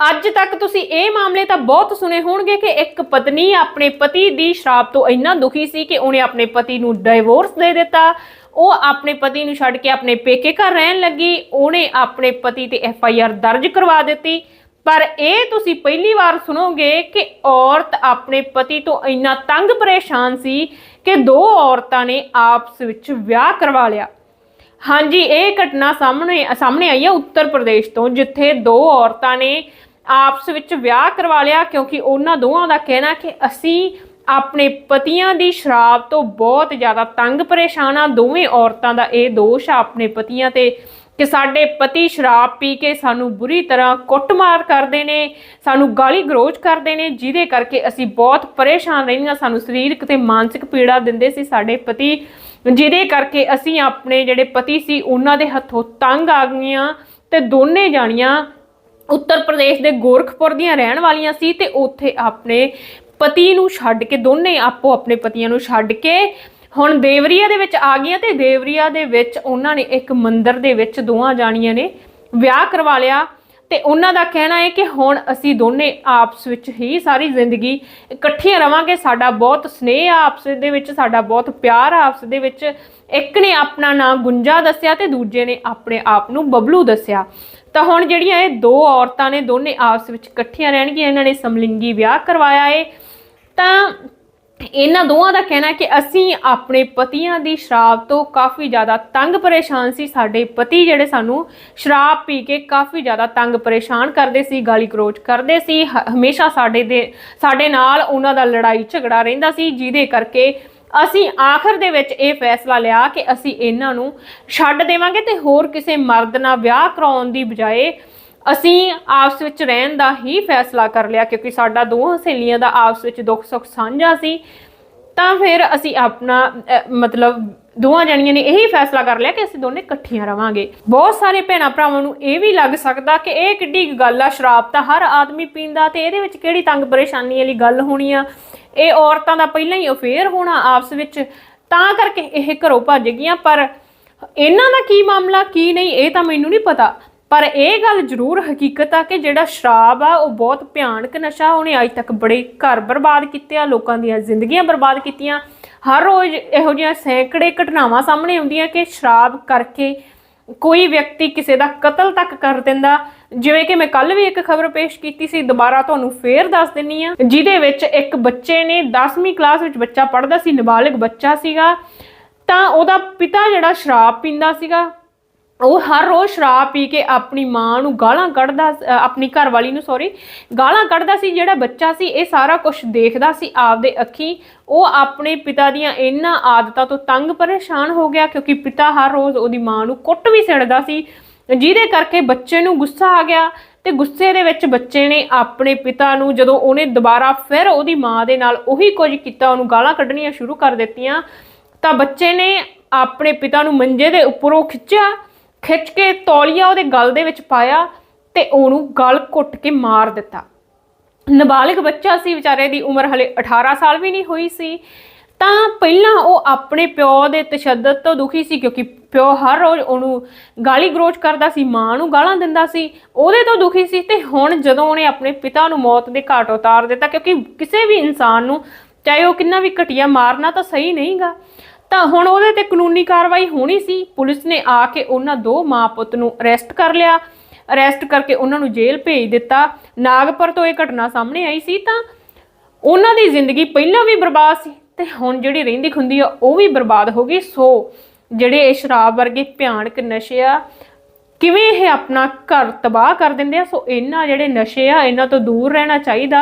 ਅੱਜ ਤੱਕ ਤੁਸੀਂ ਇਹ ਮਾਮਲੇ ਤਾਂ ਬਹੁਤ ਸੁਣੇ ਹੋਣਗੇ ਕਿ ਇੱਕ ਪਤਨੀ ਆਪਣੇ ਪਤੀ ਦੀ ਸ਼ਰਾਬ ਤੋਂ ਇੰਨਾ ਦੁਖੀ ਸੀ ਕਿ ਉਹਨੇ ਆਪਣੇ ਪਤੀ ਨੂੰ ਡਿਵੋਰਸ ਦੇ ਦਿੱਤਾ। ਉਹ ਆਪਣੇ ਪਤੀ ਨੂੰ ਛੱਡ ਕੇ ਆਪਣੇ ਪੇਕੇ ਘਰ ਰਹਿਣ ਲੱਗੀ। ਉਹਨੇ ਆਪਣੇ ਪਤੀ ਤੇ ਐਫ ਆਈ ਆਰ ਦਰਜ ਕਰਵਾ ਦਿੱਤੀ। ਪਰ ਇਹ ਤੁਸੀਂ ਪਹਿਲੀ ਵਾਰ ਸੁਣੋਗੇ ਕਿ ਔਰਤ ਆਪਣੇ ਪਤੀ ਤੋਂ ਇੰਨਾ ਤੰਗ ਪਰੇਸ਼ਾਨ ਸੀ ਕਿ ਦੋ ਔਰਤਾਂ ਨੇ ਆਪਸ ਵਿੱਚ ਵਿਆਹ ਕਰਵਾ ਲਿਆ। ਹਾਂਜੀ, ਇਹ ਘਟਨਾ ਸਾਹਮਣੇ ਸਾਹਮਣੇ ਆਈ ਹੈ ਉੱਤਰ ਪ੍ਰਦੇਸ਼ ਤੋਂ, ਜਿੱਥੇ ਦੋ ਔਰਤਾਂ ਨੇ ਆਪਸ ਵਿੱਚ ਵਿਆਹ ਕਰਵਾ ਲਿਆ ਕਿਉਂਕਿ ਉਹਨਾਂ ਦੋਵਾਂ ਦਾ ਕਹਿਣਾ ਕਿ ਅਸੀਂ ਆਪਣੇ ਪਤੀਆਂ ਦੀ ਸ਼ਰਾਬ ਤੋਂ ਬਹੁਤ ਜ਼ਿਆਦਾ ਤੰਗ ਪਰੇਸ਼ਾਨ ਆ। ਦੋਵੇਂ ਔਰਤਾਂ ਦਾ ਇਹ ਦੋਸ਼ ਆ ਆਪਣੇ ਪਤੀਆਂ ਤੇ ਕਿ ਸਾਡੇ ਪਤੀ ਸ਼ਰਾਬ ਪੀ ਕੇ ਸਾਨੂੰ ਬੁਰੀ ਤਰ੍ਹਾਂ ਕੁੱਟਮਾਰ ਕਰਦੇ ਨੇ, ਸਾਨੂੰ ਗਾਲੀ ਗਰੋਚ ਕਰਦੇ ਨੇ, ਜਿਹਦੇ ਕਰਕੇ ਅਸੀਂ ਬਹੁਤ ਪਰੇਸ਼ਾਨ ਰਹਿੰਦੀਆਂ ਸਾਨੂੰ ਸਰੀਰਕ ਤੇ ਮਾਨਸਿਕ ਪੀੜਾ ਦਿੰਦੇ ਸੀ ਸਾਡੇ ਪਤੀ, ਜਿਹਦੇ ਕਰਕੇ ਅਸੀਂ ਆਪਣੇ ਜਿਹੜੇ ਪਤੀ ਸੀ, ਉਹਨਾਂ ਦੇ ਹੱਥੋਂ ਤੰਗ ਆ ਗਈਆਂ ਤੇ ਦੋਨੇ ਜਾਣੀਆਂ ਉੱਤਰ ਪ੍ਰਦੇਸ਼ ਦੇ ਗੋਰਖਪੁਰ ਦੀਆਂ ਰਹਿਣ ਵਾਲੀਆਂ ਸੀ ਤੇ ਉੱਥੇ ਆਪਣੇ ਪਤੀ ਨੂੰ ਛੱਡ ਕੇ ਦੋਨੇ ਆਪੋ ਆਪਣੇ ਪਤੀਆਂ ਨੂੰ ਛੱਡ ਕੇ ਹੁਣ ਦੇਵਰੀਆ ਦੇ ਵਿੱਚ ਆ ਗਈਆਂ ਤੇ ਦੇਵਰੀਆ ਦੇ ਵਿੱਚ ਉਹਨਾਂ ਨੇ ਇੱਕ ਮੰਦਿਰ ਦੇ ਵਿੱਚ ਦੋਵਾਂ ਜਾਣੀਆਂ ਨੇ ਵਿਆਹ ਕਰਵਾ ਲਿਆ ਤੇ ਉਹਨਾਂ ਦਾ ਕਹਿਣਾ ਹੈ ਕਿ ਹੁਣ ਅਸੀਂ ਦੋਨੇ ਆਪਸ ਵਿੱਚ ਹੀ ਸਾਰੀ ਜ਼ਿੰਦਗੀ ਇਕੱਠੀਆਂ ਰਵਾਂਗੇ, ਸਾਡਾ ਬਹੁਤ ਸਨੇਹ ਆ ਆਪਸ ਦੇ ਵਿੱਚ, ਸਾਡਾ ਬਹੁਤ ਪਿਆਰ ਆ ਆਪਸ ਦੇ ਵਿੱਚ। ਇੱਕ ਨੇ ਆਪਣਾ ਨਾਮ ਗੁੰਜਾ ਦੱਸਿਆ ਤੇ ਦੂਜੇ ਨੇ ਆਪਣੇ ਆਪ ਨੂੰ ਬਬਲੂ ਦੱਸਿਆ। ਤਾਂ ਹੁਣ ਜਿਹੜੀਆਂ ਇਹ ਦੋ ਔਰਤਾਂ ਨੇ, ਦੋਨੇ ਆਪਸ ਵਿੱਚ ਇਕੱਠੀਆਂ ਰਹਿਣਗੀਆਂ, ਇਹਨਾਂ ਨੇ ਸਮਲਿੰਗੀ ਵਿਆਹ ਕਰਵਾਇਆ ਏ। ਤਾਂ ਇਹਨਾਂ ਦੋਵਾਂ ਦਾ ਕਹਿਣਾ ਕਿ ਅਸੀਂ ਆਪਣੇ ਪਤੀਆਂ ਦੀ ਸ਼ਰਾਬ ਤੋਂ ਕਾਫੀ ਜ਼ਿਆਦਾ ਤੰਗ ਪਰੇਸ਼ਾਨ ਸੀ। ਸਾਡੇ ਪਤੀ ਜਿਹੜੇ ਸਾਨੂੰ ਸ਼ਰਾਬ ਪੀ ਕੇ ਕਾਫੀ ਜ਼ਿਆਦਾ ਤੰਗ ਪਰੇਸ਼ਾਨ ਕਰਦੇ ਸੀ, ਗਾਲੀ ਗਲੋਚ ਕਰਦੇ ਸੀ। ਹਮੇਸ਼ਾ ਸਾਡੇ ਦੇ, ਸਾਡੇ ਨਾਲ ਉਹਨਾਂ ਦਾ ਲੜਾਈ ਝਗੜਾ ਰਹਿੰਦਾ ਸੀ, ਜਿਹਦੇ ਕਰਕੇ ਅਸੀਂ ਆਖਰ ਦੇ ਵਿੱਚ ਇਹ ਫੈਸਲਾ ਲਿਆ ਕਿ ਅਸੀਂ ਇਹਨਾਂ ਨੂੰ ਛੱਡ ਦੇਵਾਂਗੇ ਤੇ ਹੋਰ ਕਿਸੇ ਮਰਦ ਨਾਲ ਵਿਆਹ ਕਰਾਉਣ ਦੀ ਬਜਾਏ ਅਸੀਂ ਆਪਸ ਵਿੱਚ ਰਹਿਣ ਦਾ ਹੀ ਫੈਸਲਾ ਕਰ ਲਿਆ, ਕਿਉਂਕਿ ਸਾਡਾ ਦੋਹਾਂ ਸਹੇਲੀਆਂ ਦਾ ਆਪਸ ਵਿੱਚ ਦੁੱਖ ਸੁੱਖ ਸਾਂਝਾ ਸੀ। ਤਾਂ ਫਿਰ ਅਸੀਂ ਆਪਣਾ ਮਤਲਬ ਦੋਵਾਂ ਜਣੀਆਂ ਨੇ ਇਹੀ ਫੈਸਲਾ ਕਰ ਲਿਆ ਕਿ ਅਸੀਂ ਦੋਨੇ ਇਕੱਠੀਆਂ ਰਵਾਂਗੇ। ਬਹੁਤ ਸਾਰੇ ਭੈਣਾਂ ਭਰਾਵਾਂ ਨੂੰ ਇਹ ਵੀ ਲੱਗ ਸਕਦਾ ਕਿ ਇਹ ਕਿੱਡੀ ਗੱਲ ਆ, ਸ਼ਰਾਬ ਤਾਂ ਹਰ ਆਦਮੀ ਪੀਂਦਾ ਤੇ ਇਹਦੇ ਵਿੱਚ ਕਿਹੜੀ ਤੰਗ ਪਰੇਸ਼ਾਨੀ ਵਾਲੀ ਗੱਲ ਹੋਣੀ ਆ? ਇਹ ਔਰਤਾਂ ਦਾ ਪਹਿਲਾਂ ਹੀ ਅਫੇਅਰ ਹੋਣਾ ਆਪਸ ਵਿੱਚ, ਤਾਂ ਕਰਕੇ ਇਹ ਘਰੋਂ ਭੱਜ ਗਈਆਂ। ਪਰ ਇਹਨਾਂ ਦਾ ਕੀ ਮਾਮਲਾ, ਕੀ ਨਹੀਂ, ਇਹ ਤਾਂ ਮੈਨੂੰ ਨਹੀਂ ਪਤਾ। ਪਰ ਇਹ ਗੱਲ ਜ਼ਰੂਰ ਹਕੀਕਤ ਆ ਕਿ ਜਿਹੜਾ ਸ਼ਰਾਬ ਆ, ਉਹ ਬਹੁਤ ਭਿਆਨਕ ਨਸ਼ਾ, ਉਹਨੇ ਅੱਜ ਤੱਕ ਬੜੇ ਘਰ ਬਰਬਾਦ ਕੀਤੇ ਆ, ਲੋਕਾਂ ਦੀਆਂ ਜ਼ਿੰਦਗੀਆਂ ਬਰਬਾਦ ਕੀਤੀਆਂ। ਹਰ ਰੋਜ਼ ਇਹੋ ਜਿਹੀਆਂ ਸੈਂਕੜੇ ਘਟਨਾਵਾਂ ਸਾਹਮਣੇ ਆਉਂਦੀਆਂ ਕਿ ਸ਼ਰਾਬ ਕਰਕੇ ਕੋਈ ਵਿਅਕਤੀ ਕਿਸੇ ਦਾ ਕਤਲ ਤੱਕ ਕਰ ਦਿੰਦਾ। ਜਿਵੇਂ ਕਿ ਮੈਂ ਕੱਲ ਵੀ ਇੱਕ ਖਬਰ ਪੇਸ਼ ਕੀਤੀ ਸੀ, ਦੁਬਾਰਾ ਤੁਹਾਨੂੰ ਫੇਰ ਦੱਸ ਦਿੰਨੀ ਆ। ਜਿਹਦੇ ਵਿੱਚ ਇੱਕ ਬੱਚੇ ਨੇ 10ਵੀਂ ਕਲਾਸ ਵਿੱਚ ਬੱਚਾ ਪੜ੍ਹਦਾ ਸੀ, ਨਾਬਾਲਿਗ ਬੱਚਾ ਸੀਗਾ। ਤਾਂ ਉਹਦਾ ਪਿਤਾ ਜਿਹੜਾ ਸ਼ਰਾਬ ਪੀਂਦਾ ਸੀਗਾ ਉਹ ਹਰ ਰੋਜ਼ ਸ਼ਰਾਬ ਪੀ ਕੇ ਆਪਣੀ ਮਾਂ ਨੂੰ ਗਾਲਾਂ ਕੱਢਦਾ ਆਪਣੀ ਘਰਵਾਲੀ ਨੂੰ ਸੌਰੀ ਗਾਲਾਂ ਕੱਢਦਾ ਸੀ, ਜਿਹੜਾ ਬੱਚਾ ਸੀ, ਇਹ ਸਾਰਾ ਕੁਝ ਦੇਖਦਾ ਸੀ ਆਪਦੇ ਅੱਖੀ। ਉਹ ਆਪਣੇ ਪਿਤਾ ਦੀਆਂ ਇਹਨਾਂ ਆਦਤਾਂ ਤੋਂ ਤੰਗ ਪਰੇਸ਼ਾਨ ਹੋ ਗਿਆ, ਕਿਉਂਕਿ ਪਿਤਾ ਹਰ ਰੋਜ਼ ਉਹਦੀ ਮਾਂ ਨੂੰ ਕੁੱਟ ਵੀ ਸਿੜਦਾ ਸੀ, ਜਿਹਦੇ ਕਰਕੇ ਬੱਚੇ ਨੂੰ ਗੁੱਸਾ ਆ ਗਿਆ ਤੇ ਗੁੱਸੇ ਦੇ ਵਿੱਚ ਬੱਚੇ ਨੇ ਆਪਣੇ ਪਿਤਾ ਨੂੰ ਜਦੋਂ ਉਹਨੇ ਦੁਬਾਰਾ ਫਿਰ ਉਹਦੀ ਮਾਂ ਦੇ ਨਾਲ ਉਹੀ ਕੁਝ ਕੀਤਾ, ਉਹਨੂੰ ਗਾਲਾਂ ਕੱਢਣੀਆਂ ਸ਼ੁਰੂ ਕਰ ਦਿੱਤੀਆਂ, ਤਾਂ ਬੱਚੇ ਨੇ ਆਪਣੇ ਪਿਤਾ ਨੂੰ ਮੰਜੇ ਦੇ ਉੱਪਰੋਂ ਖਿੱਚਿਆ ਖਿੱਚ ਕੇ ਤੌਲੀਆ ਉਹਦੇ ਗਲ ਦੇ ਵਿੱਚ ਪਾਇਆ ਤੇ ਉਹਨੂੰ ਗਲ ਘੁੱਟ ਕੇ ਮਾਰ ਦਿੱਤਾ। ਨਾਬਾਲਿਗ ਬੱਚਾ ਸੀ, ਵਿਚਾਰੇ ਦੀ ਉਮਰ ਹਲੇ 18 ਸਾਲ ਵੀ ਨਹੀਂ ਹੋਈ ਸੀ। ਤਾਂ ਪਹਿਲਾਂ ਉਹ ਆਪਣੇ ਪਿਓ ਦੇ ਤਸ਼ੱਦਦ ਤੋਂ ਦੁਖੀ ਸੀ, ਕਿਉਂਕਿ ਪਿਓ ਹਰ ਰੋਜ਼ ਉਹਨੂੰ ਗਾਲੀ ਗਰੋਚ ਕਰਦਾ ਸੀ, ਮਾਂ ਨੂੰ ਗਾਲਾਂ ਦਿੰਦਾ ਸੀ, ਉਹਦੇ ਤੋਂ ਦੁਖੀ ਸੀ ਤੇ ਹੁਣ ਜਦੋਂ ਉਹਨੇ ਆਪਣੇ ਪਿਤਾ ਨੂੰ ਮੌਤ ਦੇ ਘਾਟ ਉਤਾਰ ਦਿੱਤਾ, ਕਿਉਂਕਿ ਕਿਸੇ ਵੀ ਇਨਸਾਨ ਨੂੰ ਚਾਹੇ ਉਹ ਕਿੰਨਾ ਵੀ ਘਟੀਆ ਮਾਰਨਾ ਤਾਂ ਸਹੀ ਨਹੀਂਗਾ। ਤਾਂ ਹੁਣ ਉਹਦੇ ਤੇ ਕਾਨੂੰਨੀ ਕਾਰਵਾਈ ਹੋਣੀ ਸੀ। ਪੁਲਿਸ ਨੇ ਆ ਕੇ ਉਹਨਾਂ ਦੋ ਮਾਂ ਪੁੱਤ ਨੂੰ ਅਰੈਸਟ ਕਰ ਲਿਆ। ਅਰੈਸਟ ਕਰਕੇ ਉਹਨਾਂ ਨੂੰ ਜੇਲ੍ਹ ਭੇਜ ਦਿੱਤਾ। ਨਾਗਪੁਰ ਤੋਂ ਇਹ ਘਟਨਾ ਸਾਹਮਣੇ ਆਈ ਸੀ ਤਾਂ ਉਹਨਾਂ ਦੀ ਜ਼ਿੰਦਗੀ ਪਹਿਲਾਂ ਵੀ ਬਰਬਾਦ ਸੀ ਤੇ ਹੁਣ ਜਿਹੜੀ ਰਹਿੰਦੀ ਖੁੰਦੀ ਆ, ਉਹ ਵੀ ਬਰਬਾਦ ਹੋ ਗਈ। ਸੋ ਜਿਹੜੇ ਇਹ ਸ਼ਰਾਬ ਵਰਗੇ ਭਿਆਨਕ ਨਸ਼ੇ ਆ, ਕਿਵੇਂ ਇਹ ਆਪਣਾ ਘਰ ਤਬਾਹ ਕਰ ਦਿੰਦੇ ਆ? ਸੋ ਇਹਨਾਂ ਜਿਹੜੇ ਨਸ਼ੇ ਆ, ਇਹਨਾਂ ਤੋਂ ਦੂਰ ਰਹਿਣਾ ਚਾਹੀਦਾ।